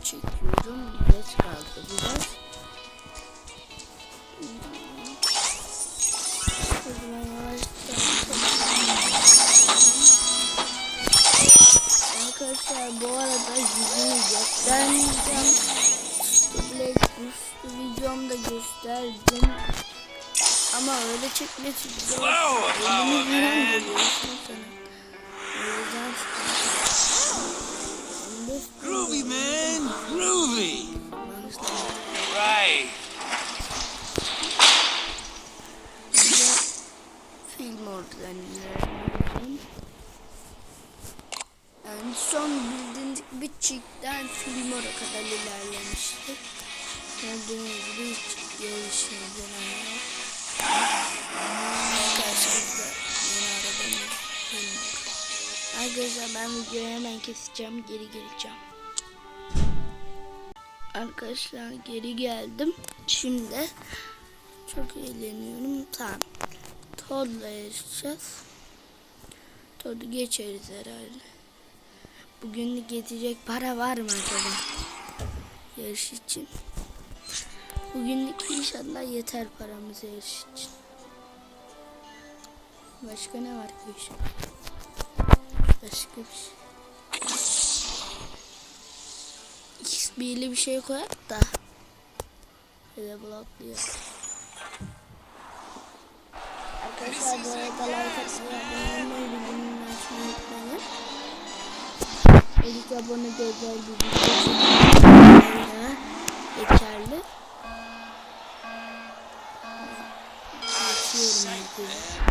çekiyorum. Geç kaldı biraz. Arkadaşlar bu arada yüzümü göstermeyeceğim. Black Ghost videomda gösterdim. Ama öyle çekmek zor. Elimiz falan geliyor. O yüzden. Groovy, man. Groovy. Maalesef. Right. Yani son bildiğiniz bir çiğden film oraya kadar ilerlemiştik. Gördüğünüz gibi hiç ben videoyu hemen keseceğim geri geleceğim. Arkadaşlar geri geldim. Şimdi çok eğleniyorum. Tamam. Todd'la yarışacağız. Todd'u geçeriz herhalde. Bugünlük yetecek para var mı acaba? Yarış için. Bugünlük inşallah yeter paramız yarış için. Başka ne var ki iş? Başka bir şey. XB'li bir şey koyak da. Böyle blokluyor. Arkadaşlar bu arada like atmayı, abone olmayı, bildirimleri açmayı unutmayın. İlk abone de özel bir video geçerli. Geçiyorum herkese.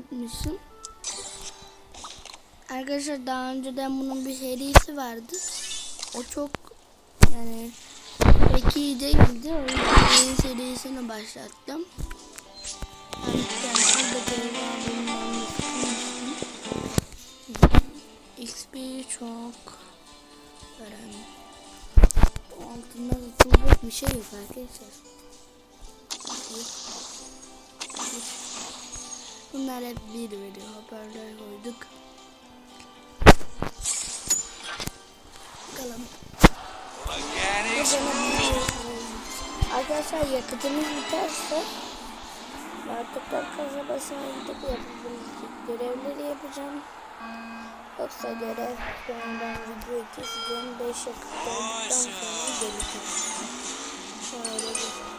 Atmışım. Arkadaşlar daha önceden bunun bir serisi vardı. O çok yani pek iyi değildi. O yüzden serisini başlattım. XP çok önemli. Altında tutulacak bir şey yok arkadaşlar. Bunlar hep bir veriyor. Hoparlör koyduk. Bakalım. Arkadaşlar yakıtımız biterse Martıklar kasabasına gidip yapabilecek görevleri yapacağım. Yoksa görev ben videoyu keseceğim. 5 yakıt dolduktan sonra geleceğim. Şöyle bir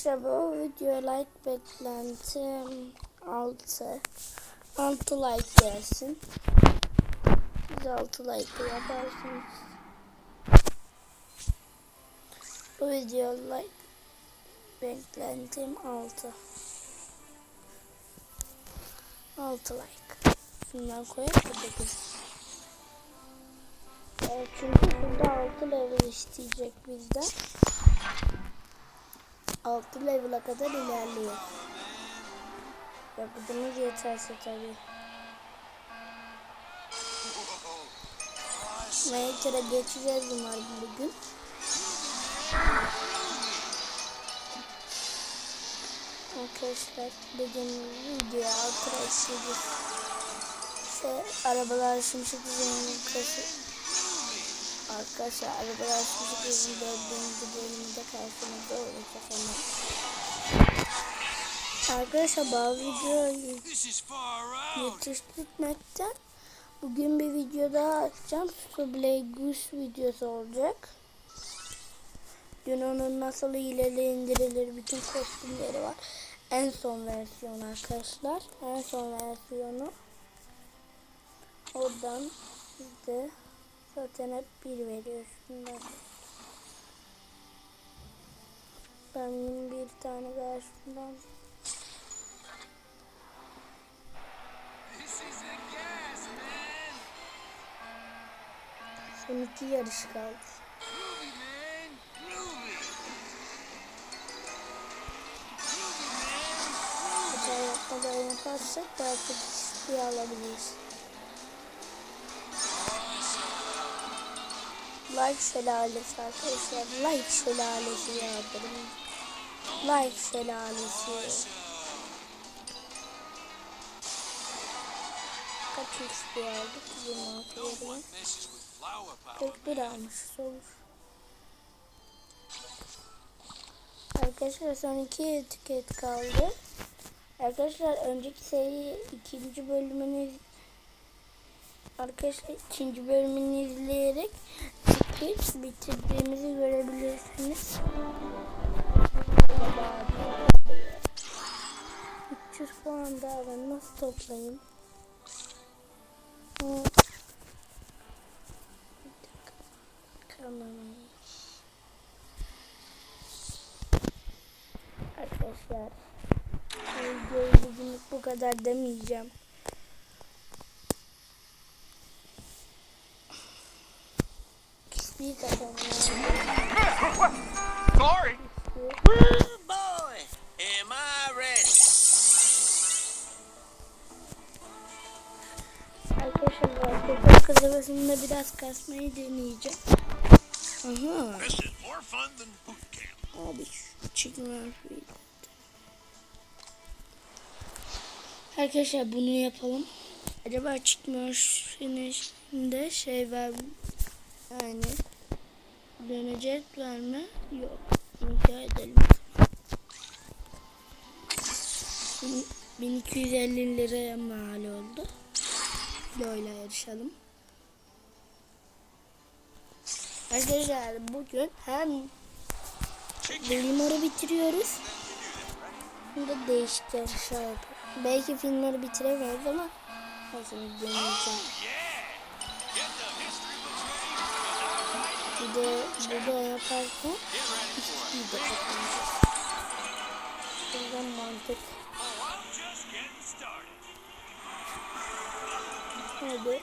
Arkadaşlar bu videoya like beklentim 6 6 like gelsin. Siz 6 like yaparsınız. Bu video like beklentim 6 6 like. Da 9. Evet, çünkü burada 6 level isteyecek bizden. 6 level'a kadar ilerliyor. Yakıtımız yeterse tabii. Mayekere geçeceğiz umarım bugün. Arkadaşlar bugün videoya altı istedik. İşte arabalar şimşek kası. Arkadaşlar arabalar şimşek hızının dördüncü bölümünde karşınızda olacak ama. Arkadaşlar bazı out. yetiştirmekten bugün bir video daha açacağım. Sublay Goose videosu olacak. Dün onun nasıl indirilir bütün kostümleri var. En son versiyon arkadaşlar. En son versiyonu. buradan bizde zaten hep bir veriyor şundan. Ben bir tane daha şundan. Son iki yarış kaldı. Hata yapmadan yaparsak daha çok XP alabiliriz. Like şelalesi arkadaşlar. Like şelalesi yağdırın. Like şelalesi. Kaç XP aldık? 26 No yerine. one messes with flower power. 41 almışız olur. Arkadaşlar son iki etiket kaldı. Arkadaşlar önceki seri ikinci bölümünü Arkadaşlar ikinci bölümünü izleyerek hiç bitirdiğimizi görebilirsiniz. 300 puan daha ben nasıl toplayayım? Arkadaşlar videoyu bugünlük bu kadar demeyeceğim. Arkadaşlar Rocket kazanmasında biraz kasmayı deneyeceğim. Aha. Abi çıkmıyor. Arkadaşlar bunu yapalım. Acaba çıkmıyor finişinde şey var? Yani dönecekler mi? Yok. İnkar edelim. Bin- 1250 liraya mal oldu. Böyle yarışalım. Arkadaşlar bugün hem Filmleri bitiriyoruz. Hem de değişik yarışlar yapıyoruz. Belki filmleri bitiremeyiz ama nasıl deneyeceğim. Bir de burada yaparken Get ready for it. bir de katılacağız. O yüzden mantık. Hadi.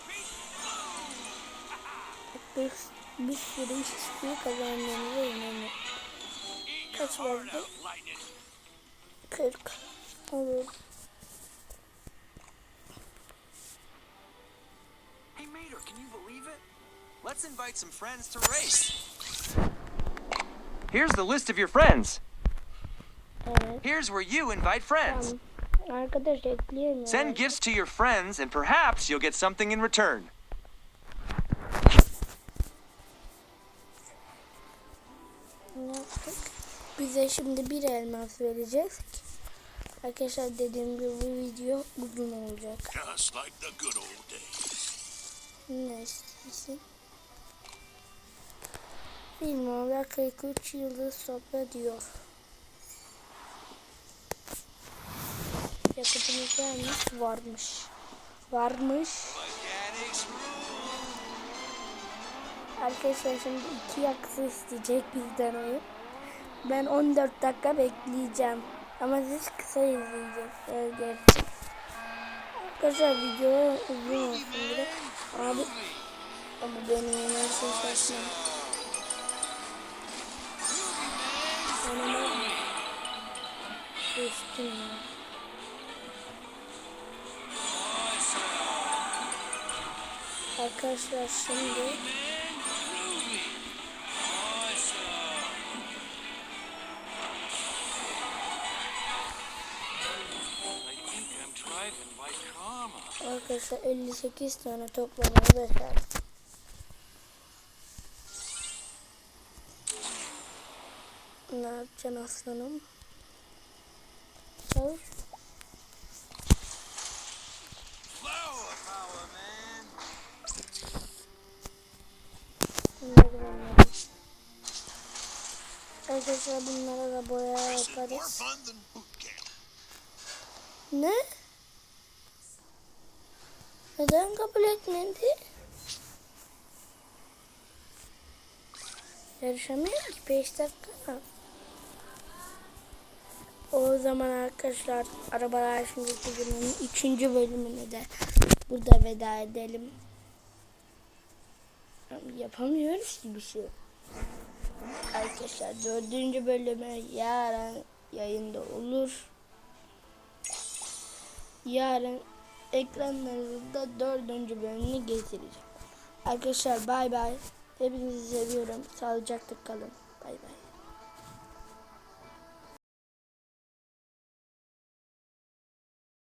Bir, bir sürü XP kazanmamıza inanıyorum. Eat Kaç your heart verdi? out, lightning. 40. Olur. Hey, Mater, can you believe it? Let's invite some friends to race. Here's the list of your friends. Here's where you invite friends. Arkadaş ya. Send gifts to your friends, and perhaps you'll get something in return. Bize şimdi bir elmas verecek. Arkadaşlar dediğim gibi bu video uzun olacak. Just like the good old days. Ne istiyorsun? Filmada 43 yıldız topla diyor. Yakıtımız varmış. Varmış. Varmış. Arkadaşlar şimdi iki yaksı isteyecek bizden oyun. Ben 14 dakika bekleyeceğim. Ama siz kısa izleyeceksiniz gerçi. Arkadaşlar video uzun olsun bir Abi ama benim yenersin şaşma. Önüme geçtim ya. Arkadaşlar şimdi. Arkadaşlar 58 tane toplamayı başardım. Ne yapacaksın aslanım? Arkadaşlar bunlara da boya yaparız. Ne? Neden kabul etmedi? Yarışamıyor ki 5 dakika. O zaman arkadaşlar arabalar şimdi bugünün 3. bölümüne de burada veda edelim. Yapamıyoruz ki bir şey. Arkadaşlar dördüncü bölümü yarın yayında olur. Yarın ekranlarınızda dördüncü bölümünü getireceğim. Arkadaşlar bay bay. Hepinizi seviyorum. Sağlıcakla kalın. Bay bay.